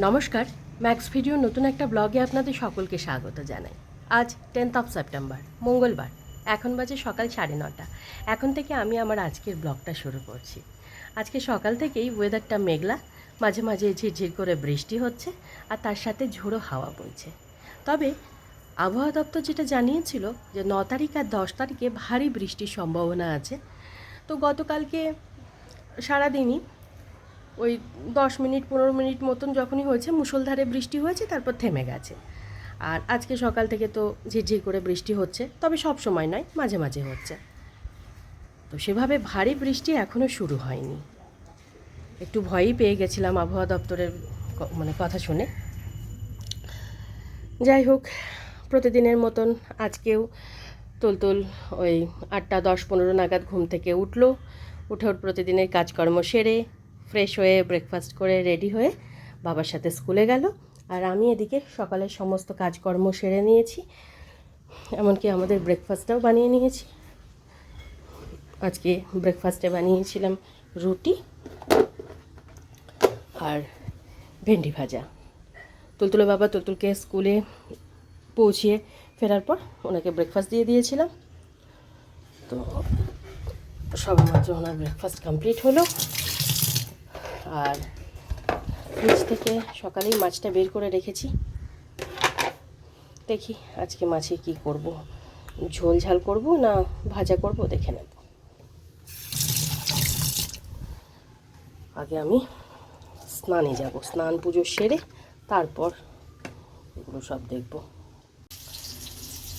নমস্কার max video নতুন একটা ব্লগে আপনাদের সকলকে স্বাগত জানাই। আজ টেন্থ অফ সেপ্টেম্বর মঙ্গলবার, এখন বাজে সকাল সাড়ে নটা। এখন থেকে আমি আমার আজকের ব্লগটা শুরু করছি। আজকে সকাল থেকেই ওয়েদারটা মেঘলা, মাঝে মাঝে ঝিরঝির করে বৃষ্টি হচ্ছে আর তার সাথে ঝোড়ো হাওয়া বইছে। তবে আবহাওয়া দপ্তর যেটা জানিয়েছিল যে ন তারিখ আর দশ তারিখে ভারী বৃষ্টির সম্ভাবনা আছে। তো গতকালকে সারাদিনই ওই দশ মিনিট, পনেরো মিনিট মতন যখনই হয়েছে, মুষলধারে বৃষ্টি হয়েছে, তারপর থেমে গেছে। আর আজকে সকাল থেকে তো ঝিরঝির করে বৃষ্টি হচ্ছে, তবে সব সময় নয়, মাঝে মাঝে হচ্ছে। তো সেভাবে ভারী বৃষ্টি এখনও শুরু হয়নি। একটু ভয়ই পেয়ে গেছিলাম আবহাওয়া দপ্তরের মানে কথা শুনে। যাই হোক, প্রতিদিনের মতন আজকেও তুলতুল ওই আটটা দশ পনেরো নাগাদ ঘুম থেকে উঠল। উঠে ওর প্রতিদিনের কাজকর্ম সেরে ফ্রেশ হয়ে ব্রেকফাস্ট করে রেডি হয়ে বাবার সাথে স্কুলে গেল। আর আমি এদিকে সকালের সমস্ত কাজকর্ম সেরে নিয়েছি, এমনকি আমাদের ব্রেকফাস্টটাও বানিয়ে নিয়েছি। আজকে ব্রেকফাস্টে বানিয়েছিলাম রুটি আর ভেন্ডি ভাজা। তুলতুলে বাবা তুলতুলকে স্কুলে পৌঁছিয়ে ফেরার পর ওনাকে ব্রেকফাস্ট দিয়ে দিয়েছিলাম। তো সবে মাত্র ওনার ব্রেকফাস্ট কমপ্লিট হলো। আর ফ্রিজ থেকে সকালেই মাছটা বের করে রেখেছি। দেখি আজকে মাছে কি করব। ঝোল ঝাল করব না ভাজা করব দেখে নেব। আগে আমি স্নানে যাব, স্নান পুজো সেরে তারপর এগুলো সব দেখব।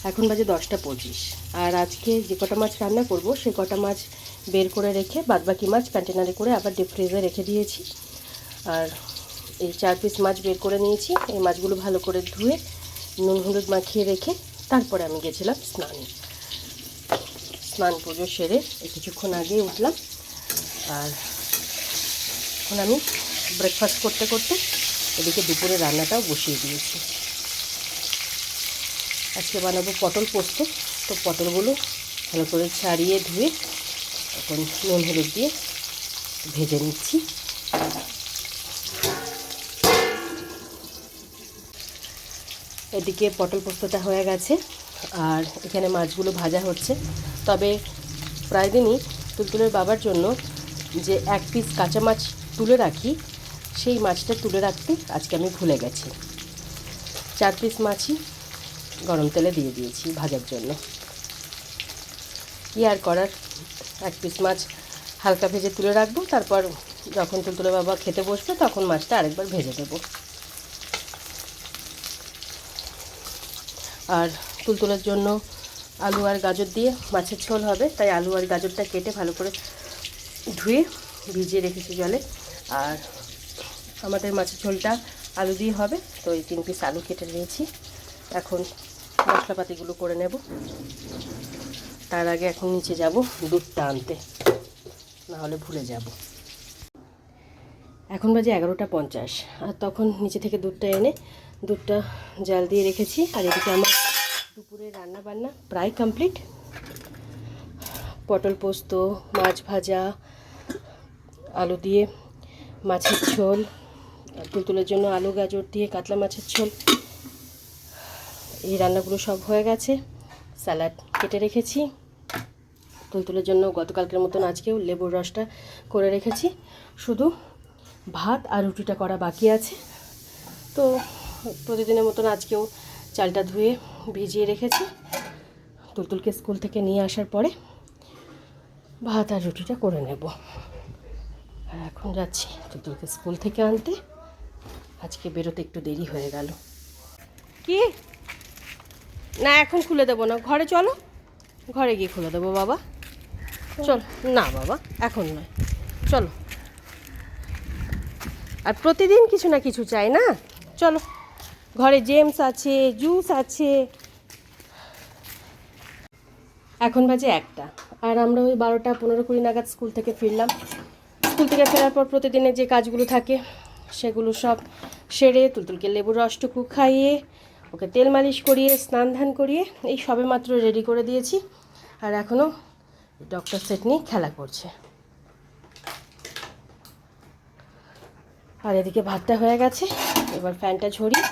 এখন বাজে দশটা পঁচিশ, আর আজকে যে কটা মাছ রান্না করব সে কটা মাছ বের করে রেখে বাদবাকি মাছ কন্টেনারে করে আবার ডিপ ফ্রিজে রেখে দিয়েছি। আর এই চার পিস মাছ বের করে নিয়েছি। এই মাছগুলো ভালো করে ধুয়ে, নুন হলুদ মাখিয়ে রেখে তারপরে আমি গেছিলাম স্নানে। স্নান পুজো সেরে কিছুক্ষণ আগেই উঠলাম। আর এখন আমি ব্রেকফাস্ট করতে করতে এদিকে দুপুরে রান্নাটাও বসিয়ে দিয়েছি। আজকে বানাবো পটল পোস্ত। তো পটলগুলো ভালো করে ছাড়িয়ে ধুয়ে এখন নুন হলুদ দিয়ে ভেজে নিচ্ছি। এদিকে পটল পোস্তটা হয়ে গেছে, আর এখানে মাছগুলো ভাজা হচ্ছে। তবে প্রায় দিনই তুলতুলের বাবার জন্য যে এক পিস কাঁচা মাছ তুলে রাখি, সেই মাছটা তুলে রাখতে আজকে আমি ভুলে গেছি। চার পিস মাছই গরম তেলে দিয়ে দিয়েছি ভাজার জন্য। কী আর করার? এক পিস মাছ হালকা ভেজে তুলে রাখব। তারপর যখন তুলতুলে বাবা খেতে বসবে, তখন মাছটা আরেকবার ভেজে দেবো আর তুলতুলের জন্য আলু আর গাজর দিয়ে মাছের ঝোল হবে। তাই আলু আর গাজরটা কেটে ভালো করে ধুয়ে ভিজিয়ে রেখেছি জলে। আর আমাদের মাছের ঝোলটা আলু দিয়ে হবে। তো এই তিন পিস আলু কেটে নিয়েছি। এখন মশলাপাতিগুলো করে নেব। তার আগে এখন নিচে যাব দুধটা আনতে। না হলে ভুলে যাব। এখন বাজে এগারোটা পঞ্চাশ। আর তখন নিচে থেকে দুধটা এনে দুধটা জাল দিয়ে রেখেছি। আর এদিকে আমার দুপুরে রান্না বান্না প্রায় কমপ্লিট। পটল পোস্ত, মাছ ভাজা, আলু দিয়ে মাছের ঝোল তুলতুলের জন্য আলু, গাজর দিয়ে কাতলা মাছের ঝোল। এই রান্নাগুলো সব হয়ে গেছে। স্যালাড কেটে রেখেছি। তুলতুলের জন্য গতকালকের মতন আজকেও লেবুর রসটা করে রেখেছি। শুধু ভাত আর রুটিটা করা বাকি আছে। তো প্রতিদিনের মতন আজকেও চালটা ধুয়ে ভিজিয়ে রেখেছি। তুলতুলকে স্কুল থেকে নিয়ে আসার পরে ভাত আর রুটিটা করে নেব। আর এখন যাচ্ছি তুলতুলকে স্কুল থেকে আনতে। আজকে বেরোতে একটু দেরি হয়ে গেল। কি? না, এখন খুলে দেবো না। ঘরে চলো। ঘরে গিয়ে খুলে দেবো, বাবা। চল, না বাবা, এখন নয়। চলো। আর প্রতিদিন কিছু না কিছু চাই না? চলো। ঘরে জেমস আছে জুস আছে। এখন বাজে একটা। আর আমরা ওই বারোটা, পনেরো কুড়ি নাগাদ স্কুল থেকে ফিরলাম। স্কুল থেকে ফেরার পর প্রতিদিনের যে কাজগুলো থাকে, সেগুলো সব সেরে তুলতুলকে লেবুর রসটুকু খাইয়ে, ওকে তেল মালিশ করিয়ে, স্নান ধান করিয়ে, এই সবে মাত্র রেডি করে দিয়েছি। আর এখনও ডক্টর সেট নিয়ে খেলা করছে। আর এদিকে ভাতটা হয়ে গেছে। এবার ফ্যানটা ঝরিয়ে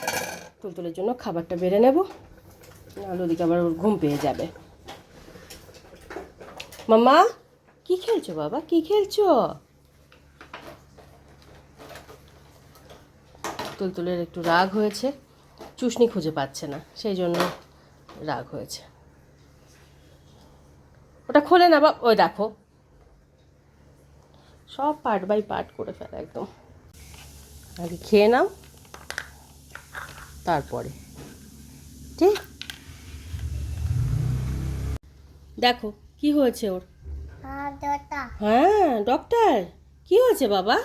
তুলতুলের জন্য খাবারটা বেড়ে নেব। নাহলে ওদিকে আবার ওর ঘুম পেয়ে যাবে। মাম্মা, কি খেলছো বাবা? কি খেলছো? তুলতুলের একটু রাগ হয়েছে। চুষনি খুঁজে পাচ্ছে না, সেই জন্য রাগ হয়েছে। ওটা খোলে না বা ওই দেখো। সব পার্ট বাই পার্ট করে ফেলে একদম। আগে খেয়ে নাও তারপরে। ঠিক? দেখো কি হয়েছে ওর? হ্যাঁ ডক্টর কি হয়েছে বাবা?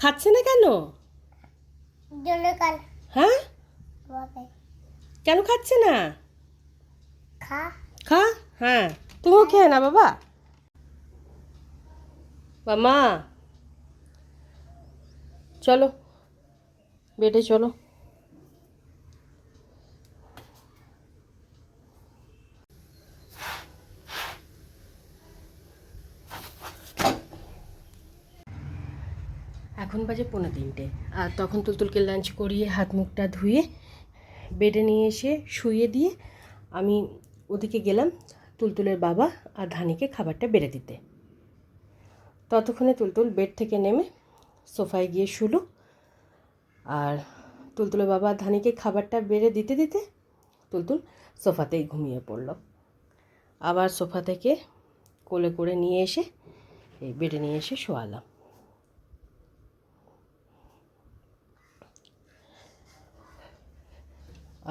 খাচ্ছে না কেন? হ্যাঁ? কেন খাচ্ছে না? খা। খা। হ্যাঁ। তুমিও খেয়ে না বাবা। বামা চলো বেডে চলো। এখন বাজে পৌনে তিনটে। আর তখন তুলতুলকে লাঞ্চ করিয়ে হাত মুখটা ধুয়ে বেডে নিয়ে এসে শুয়ে দিয়ে আমি ওদিকে গেলাম। তুলতুলের বাবা আর ধানিকে খাবারটা বেড়ে দিতে। ততক্ষণে তুলতুল বেড থেকে নেমে সোফায় গিয়ে শুলো আর তুলতুলের বাবা ধানিকে খাবারটা বেড়ে দিতে দিতে তুলতুল সোফাতেই ঘুমিয়ে পড়ল। আবার সোফা থেকে কোলে করে নিয়ে এসে, এই বেডে নিয়ে এসে শোয়ালাম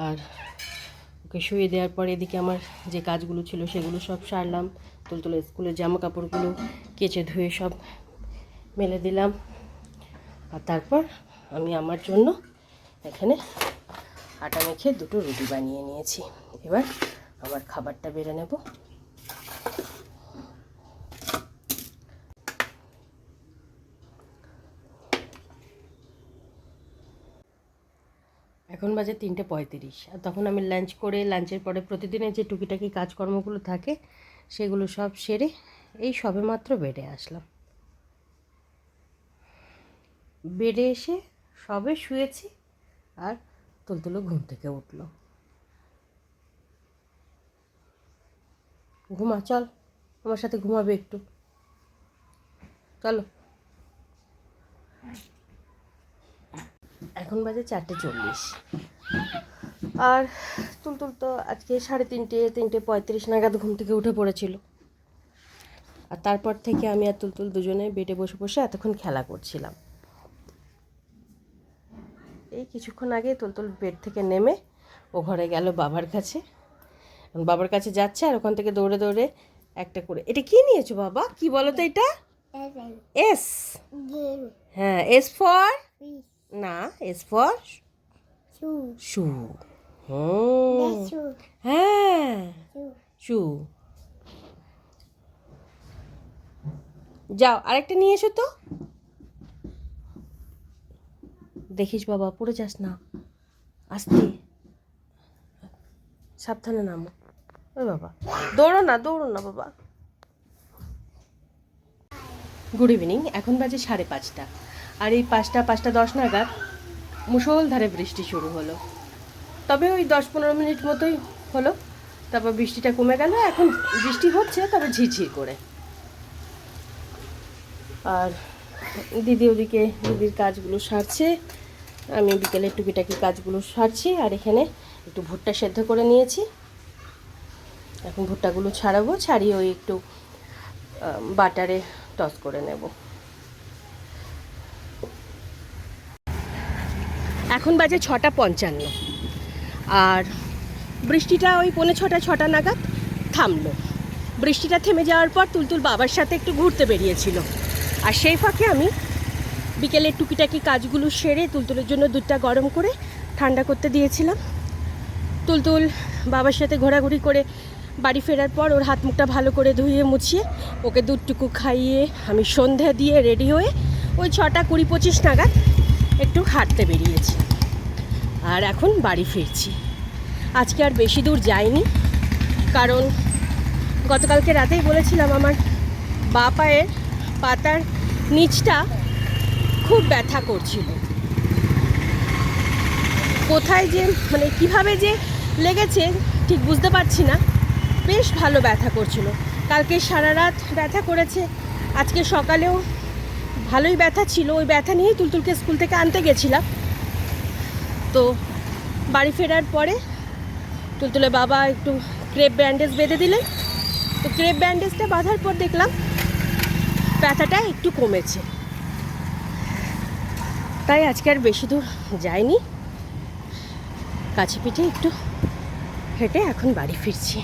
আর ওকে শুয়ে দেওয়ার পর এদিকে আমার যে কাজগুলো ছিল সেগুলো সব সারলাম, তুলতুলে স্কুলের জামা কাপড়গুলো কেচে ধুয়ে সব মেলে দিলাম। আর তারপর আমি আমার জন্য এখানে আটা মেখে দুটো রুটি বানিয়ে নিয়েছি। এবার আমার খাবারটা বেড়ে নেব। এখন বাজে তিনটে পঁয়ত্রিশ। আর তখন আমি লাঞ্চ করে লাঞ্চের পরে প্রতিদিনের যে টুকিটাকি কাজকর্মগুলো থাকে, সেগুলো সব সেরে এই সবে মাত্র বেডে আসলাম। বেডে এসে সবে শুয়েছি আর তুলতুলো ঘুম থেকে উঠল। ঘুমা, চল আমার সাথে ঘুমাবে একটু। চলো। এখন বাজে চারটে চল্লিশ। আর তুলতুল তো আজকে সাড়ে তিনটে তিনটে পঁয়ত্রিশ নাগাদ ঘুম থেকে উঠে পড়েছিল। আর তারপর থেকে আমি আর তুলতুল দুজনে বেডে বসে বসে এতক্ষণ খেলা করছিলাম। এই কিছুক্ষণ আগে তুলতুল বেড থেকে নেমে ও ঘরে গেল বাবার কাছে। এখন বাবার কাছে যাচ্ছে আর ওখান থেকে দৌড়ে দৌড়ে একটা করে এটা কি নিয়েছো বাবা? কি বলো তো এটা? এস হ্যাঁ এস ফর? না এস ফর শু হ্যাঁ। শু যাও আরেকটা নিয়ে এসো তো। দেখিস বাবা পড়ে যাস না। আস্তে। সাবধানে নামো। ওই বাবা দৌড়ো না দৌড়ো না বাবা। গুড ইভিনিং এখন বাজে সাড়ে পাঁচটা। আর এই পাঁচটা পাঁচটা দশ নাগাদ মুষলধারে বৃষ্টি শুরু হলো। তবে ওই দশ পনেরো মিনিট মতোই হলো। তারপর বৃষ্টিটা কমে গেল, এখন বৃষ্টি হচ্ছে, তবে ঝিরঝির করে। আর দিদি ওদিকে দিদির কাজগুলো সারছে। আমি বিকেলে টুকিটাকি কাজগুলো সারছি, আর এখানে একটু ভুট্টা সেদ্ধ করে নিয়েছি। এখন ভুট্টাগুলো ছাড়াবো, ছাড়িয়ে ওই একটু বাটারে টস করে নেব। এখন বাজে ছটা পঞ্চান্ন। আর বৃষ্টিটা ওই পৌনে ছটা ছটা নাগাদ থামলো। বৃষ্টিটা থেমে যাওয়ার পর তুলতুল বাবার সাথে একটু ঘুরতে বেরিয়েছিল। আর সেই ফাঁকে আমি বিকেলে টুকিটাকি কাজগুলো সেরে তুলতুলের জন্য দুধটা গরম করে ঠান্ডা করতে দিয়েছিলাম। তুলতুল বাবার সাথে ঘোরাঘুরি করে বাড়ি ফেরার পর ওর হাত মুখটা ভালো করে ধুয়ে মুছিয়ে ওকে দুধটুকু খাইয়ে আমি সন্ধ্যা দিয়ে রেডি হয়ে ওই ছটা কুড়ি পঁচিশ নাগাদ একটু হাঁটতে বেরিয়েছি। আর এখন বাড়ি ফিরছি। আজকে আর বেশি দূর যাইনি। কারণ গতকালকে রাতেই বলেছিলাম আমার বা পায়ের পাতার নিচটা খুব ব্যথা করছিল। কোথায় যে মানে কীভাবে যে লেগেছে ঠিক বুঝতে পারছি না। বেশ ভালো ব্যথা করছিল। কালকে সারা রাত ব্যথা করেছে। আজকে সকালেও ভালোই ব্যথা ছিল, ওই ব্যথা নিয়েই তুলতুলকে স্কুল থেকে আনতে গেছিলাম। তো বাড়ি ফেরার পরে তুলতুলে বাবা একটু ক্রেপ ব্যান্ডেজ বেঁধে দিলেন। তো ক্রেপ ব্যান্ডেজটা বাঁধার পর দেখলাম ব্যথাটা একটু কমেছে। তাই আজকে আর বেশি দূর যায়নি কাছে পিঠে একটু হেঁটে এখন বাড়ি ফিরছি।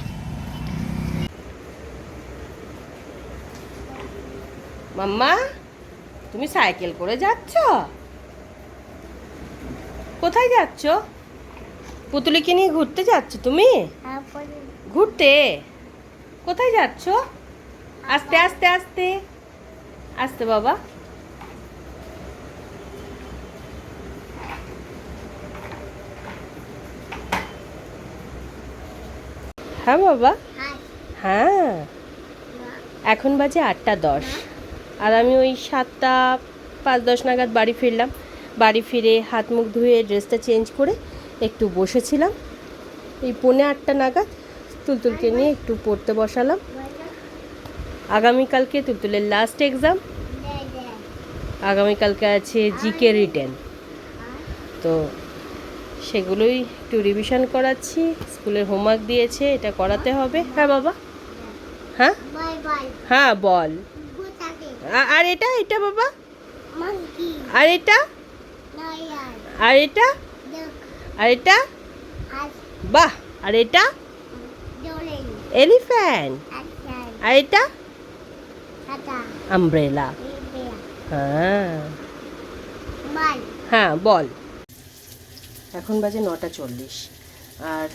মাম্মা? তুমি সাইকেল করে যাচ্ছ? কোথায় যাচ্ছ? পুতুলিকে নিয়ে ঘুরতে যাচ্ছ তুমি? ঘুরতে? কোথায় যাচ্ছ? আস্তে আস্তে আস্তে। আস্তে বাবা। হ্যাঁ বাবা। হ্যাঁ। এখন বাজে আটটা দশ। আর আমি ওই সাতটা পাঁচ দশ নাগাদ বাড়ি ফিরলাম। বাড়ি ফিরে হাত মুখ ধুয়ে ড্রেসটা চেঞ্জ করে একটু বসেছিলাম। এই পৌনে আটটা নাগাদ তুলতুলকে নিয়ে একটু পড়তে বসালাম। আগামীকালকে তুলতুলের লাস্ট এক্সাম আগামীকালকে আছে জিকে রিটেন তো সেগুলোই একটু রিভিশন করাচ্ছি। স্কুলের হোমওয়ার্ক দিয়েছে এটা করাতে হবে। হ্যাঁ বাবা? হ্যাঁ? হ্যাঁ বল। আর এটা এটা বাবা? আর এটা? আর এটা? আর এটা? বাহ! আর এটা? এলিফ্যান্ট আর এটা? আমব্রেলা হ্যাঁ। হ্যাঁ বল। এখন বাজে নটা চল্লিশ। আর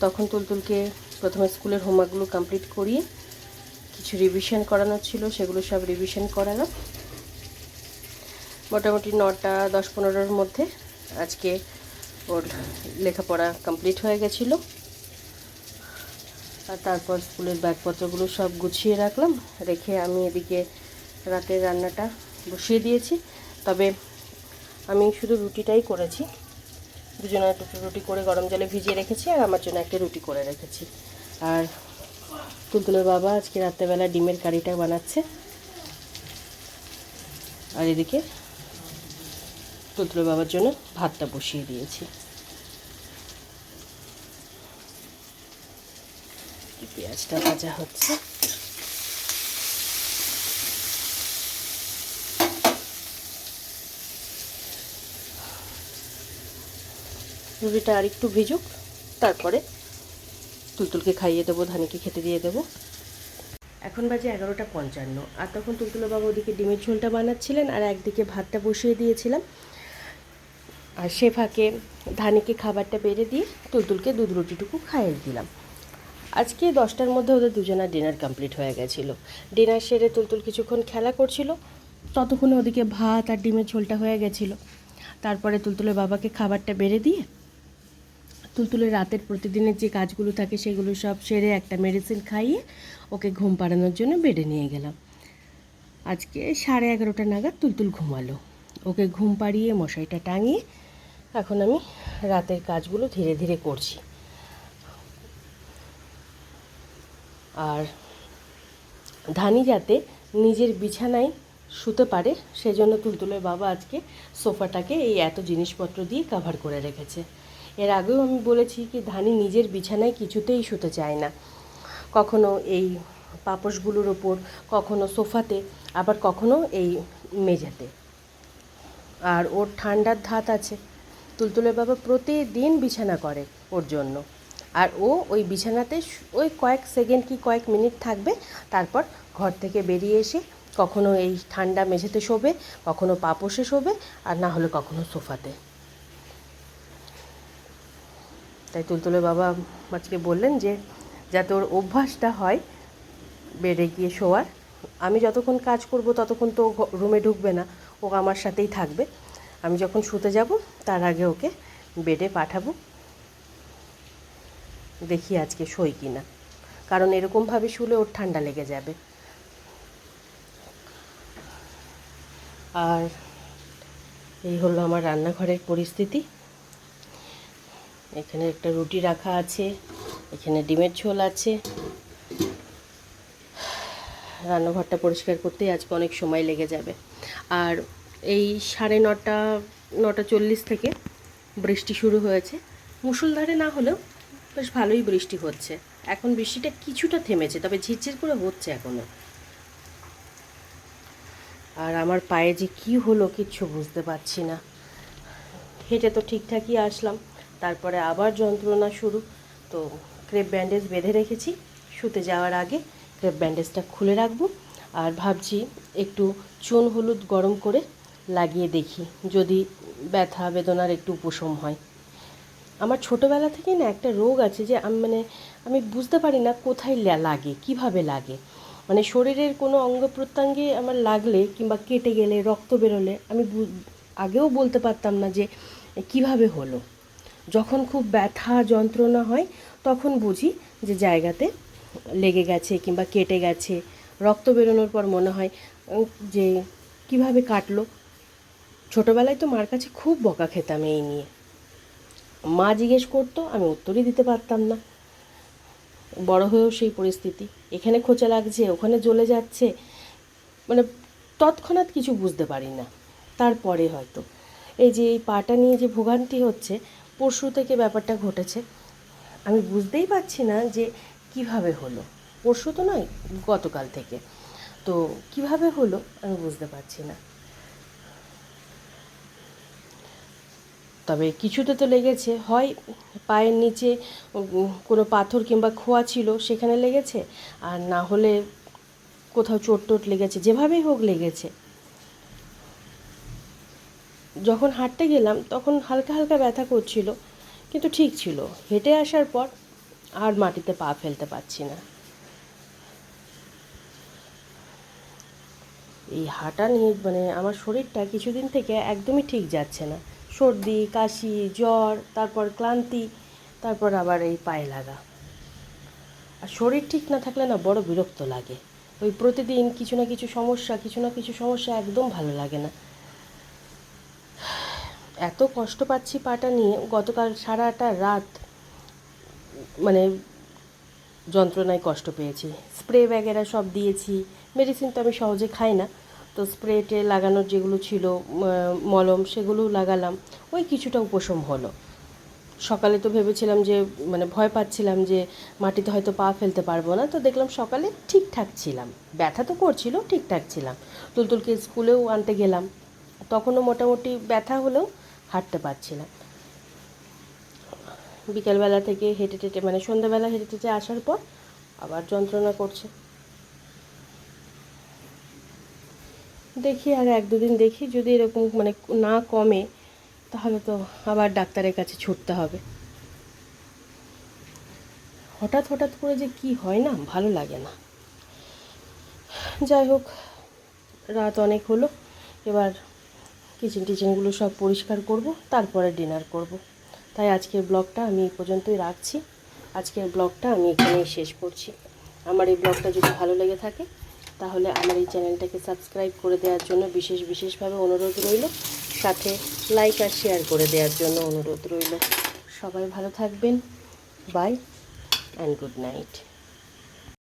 তখন তুলতুলকে প্রথমে স্কুলের হোমওয়ার্কগুলো কমপ্লিট করিয়ে কিছু রিভিশন করানোর ছিল, সেগুলো সব রিভিশন করালাম মোটামুটি নটা, দশ পনেরোর মধ্যে আজকে ওর লেখাপড়া কমপ্লিট হয়ে গেছিল। আর তারপর স্কুলের ব্যাগপত্রগুলো সব গুছিয়ে রাখলাম, রেখে আমি এদিকে রাতের রান্নাটা বসিয়ে দিয়েছি। তবে আমি শুধু রুটিটাই করেছি। দুজনের দুটো রুটি করে গরম জলে ভিজিয়ে রেখেছি আর আমার জন্য একটা রুটি করে রেখেছি। আর তুলতুলের বাবা আজকে রাত্রেবেলা ডিমের কারিটা বানাচ্ছে। আর এদিকে তুলতুলের বাবার জন্য ভাতটা বসিয়ে দিয়েছি। পেঁয়াজটা ভাজা হচ্ছে। রুটিটা আর একটু ভিজুক, তারপরে তুলতুলকে খাইয়ে দেবো, ধানিকে খেতে দিয়ে দেবো। এখন বাজে এগারোটা পঞ্চান্ন। আর তখন তুলতুলো বাবা ওদিকে ডিমের ঝোলটা বানাচ্ছিলেন আর একদিকে ভাতটা বসিয়ে দিয়েছিলাম। আর সে ফাঁকে ধানিকে খাবারটা বেড়ে দিয়ে তুলতুলকে দুধ রুটিটুকু খাইয়ে দিলাম। আজকে দশটার মধ্যে ওদের দুজনের ডিনার কমপ্লিট হয়ে গেছিল। ডিনার সেরে তুলতুল কিছুক্ষণ খেলা করছিল। ততক্ষণে ওদিকে ভাত আর ডিমের ঝোলটা হয়ে গেছিল। তারপরে তুলতুলের বাবাকে খাবারটা বেড়ে দিয়ে তুলতুলের রাতের প্রতিদিনের যে কাজগুলো থাকে সেগুলো সব সেরে একটা মেডিসিন খাইয়ে ওকে ঘুম পাড়ানোর জন্য বেডে নিয়ে গেলাম। আজকে সাড়ে এগারোটা নাগাদ তুলতুল ঘুমালো। ওকে ঘুম পাড়িয়ে মশারিটা টাঙিয়ে এখন আমি রাতের কাজগুলো ধীরে ধীরে করছি। আর ধানি যাতে নিজের বিছানায় শুতে পারে, সেজন্য তুলতুলের বাবা আজকে সোফাটাকে এই এত জিনিসপত্র দিয়ে কাভার করে রেখেছে। এর আগেও আমি বলেছি কি, ধানি নিজের বিছানায় কিছুতেই শুতে চায় না। কখনো এই পাপোশগুলোর ওপর, কখনো সোফাতে, আবার কখনো এই মেঝেতে। আর ওর ঠান্ডার ধাত আছে। তুলতুলের বাবা প্রতিদিন বিছানা করে ওর জন্য। আর ও ওই বিছানাতে ওই কয়েক সেকেন্ড কি কয়েক মিনিট থাকবে, তারপর ঘর থেকে বেরিয়ে এসে কখনো এই ঠান্ডা মেঝেতে শোবে, কখনো পাপোশে শোবে, আর না হলে কখনো সোফাতে। তাই তুলতুলের বাবা আজকে বললেন যে যাতে ওর অভ্যাসটা হয় বেডে গিয়ে শোয়ার, আমি যতক্ষণ কাজ করব ততক্ষণ তো রুমে ঢুকবে না, ও আমার সাথেই থাকবে। আমি যখন শুতে যাব, তার আগে ওকে বেডে পাঠাবো, দেখি আজকে সই কিনা। কারণ এরকমভাবে শুলে ওর ঠান্ডা লেগে যাবে। আর এই হলো আমার রান্নাঘরের পরিস্থিতি। এখানে একটা রুটি রাখা আছে, এখানে ডিমের ঝোল আছে। রান্নাঘরটা পরিষ্কার করতেই আজকে অনেক সময় লেগে যাবে। আর এই সাড়ে নটা নটা চল্লিশ থেকে বৃষ্টি শুরু হয়েছে। মুসুলধারে না হলেও বেশ ভালোই বৃষ্টি হচ্ছে। এখন বৃষ্টিটা কিছুটা থেমেছে, তবে ঝিরঝির করে হচ্ছে এখনও আর আমার পায়ে যে কি হলো কিচ্ছু বুঝতে পারছি না। হেঁটে তো ঠিকঠাকই আসলাম। তারপরে আবার যন্ত্রণা শুরু। তো ক্রেপ ব্যান্ডেজ বেঁধে রেখেছি। শুতে যাওয়ার আগে ক্রেপ ব্যান্ডেজটা খুলে রাখব। আর ভাবছি একটু চুন হলুদ গরম করে লাগিয়ে দেখি, যদি ব্যথা, বেদনার একটু উপশম হয়। আমার ছোটোবেলা থেকেই না একটা রোগ আছে যে আমি মানে আমি বুঝতে পারি না কোথায় লাগে, কীভাবে লাগে। মানে শরীরের কোনো অঙ্গ প্রত্যঙ্গে আমার লাগলে কিংবা কেটে গেলে, রক্ত বেরোলে আমি আগেও বলতে পারতাম না যে কীভাবে হলো। যখন খুব ব্যথা, যন্ত্রণা হয়, তখন বুঝি যে জায়গাতে লেগে গেছে কিংবা কেটে গেছে। রক্ত বেরোনোর পর মনে হয় যে কীভাবে কাটলো? ছোটোবেলায় তো মার কাছে খুব বকা খেতাম এই নিয়ে। মা জিজ্ঞেস করতো, আমি উত্তরই দিতে পারতাম না। বড় হয়েও সেই পরিস্থিতি। এখানে খোঁচা লাগছে, ওখানে জ্বলে যাচ্ছে। মানে তৎক্ষণাৎ কিছু বুঝতে পারি না। তারপরে হয়তো। এই যে এই পাটা নিয়ে যে ভোগান্তি হচ্ছে পরশু থেকে ব্যাপারটা ঘটেছে। আমি বুঝতেই পারছি না যে কীভাবে হলো। পরশু তো নয়, গতকাল থেকে। তো কীভাবে হলো আমি বুঝতে পারছি না। তবে কিছুতে তো লেগেছে, হয় পায়ের নিচে কোনো পাথর কিংবা খোয়া ছিল সেখানে লেগেছে, আর না হলে কোথাও চোট টোট লেগেছে, যেভাবেই হোক লেগেছে। যখন হাঁটতে গেলাম, তখন হালকা হালকা ব্যথা করছিল, কিন্তু ঠিক ছিল। হেঁটে আসার পর আর মাটিতে পা ফেলতে পারছি না। এই হাঁটা নিয়ে মানে আমার শরীরটা কিছুদিন থেকে একদমই ঠিক যাচ্ছে না। সর্দি, কাশি, জ্বর, তারপর ক্লান্তি, তারপর আবার এই পায়ে লাগা। আর শরীর ঠিক না থাকলে না বড় বিরক্ত লাগে। ওই প্রতিদিন কিছু না কিছু সমস্যা, কিছু না কিছু সমস্যা একদম ভালো লাগে না। এত কষ্ট পাচ্ছি পাটা নিয়ে গতকাল সারাটা রাত মানে যন্ত্রণায় কষ্ট পেয়েছি। স্প্রে ব্যাগেরা সব দিয়েছি। মেডিসিন তো আমি সহজে খাই না। তো স্প্রেটে লাগানোর যেগুলো ছিল মলম সেগুলো লাগালাম। ওই কিছুটা উপশম হলো। সকালে তো ভেবেছিলাম যে মানে ভয় পাচ্ছিলাম যে, মাটিতে হয়তো পা ফেলতে পারব না। তো দেখলাম সকালে ঠিকঠাক ছিলাম। ব্যথা তো করছিল, ঠিকঠাক ছিলাম। তুলতুলকে স্কুলেও আনতে গেলাম। তখনও মোটামুটি ব্যথা হলেও হাঁটতে পারছিলাম বিকেলবেলা থেকে হেঁটে টেটে মানে সন্ধ্যাবেলা হেঁটে টেটে আসার পর আবার যন্ত্রণা করছে। দেখি আর এক দুদিন দেখি, যদি এরকম মানে না কমে, তাহলে তো আবার ডাক্তারের কাছে ছুটতে হবে। হঠাৎ হঠাৎ করে যে কি হয় না, ভালো লাগে না। যাই হোক, রাত অনেক হলো, এবার কিচেন টিচেনগুলো সব পরিষ্কার করব, তারপরে ডিনার করব। তাই আজকের ব্লগটা আমি এই পর্যন্তই রাখছি। আজকের ব্লগটা আমি এখানেই শেষ করছি। আমার এই ব্লগটা যদি ভালো লেগে থাকে, তাহলে আমার এই চ্যানেলটাকে সাবস্ক্রাইব করে দেওয়ার জন্য বিশেষ বিশেষভাবে অনুরোধ রইল। সাথে লাইক আর শেয়ার করে দেওয়ার জন্য অনুরোধ রইল। সবাই ভালো থাকবেন। By and good night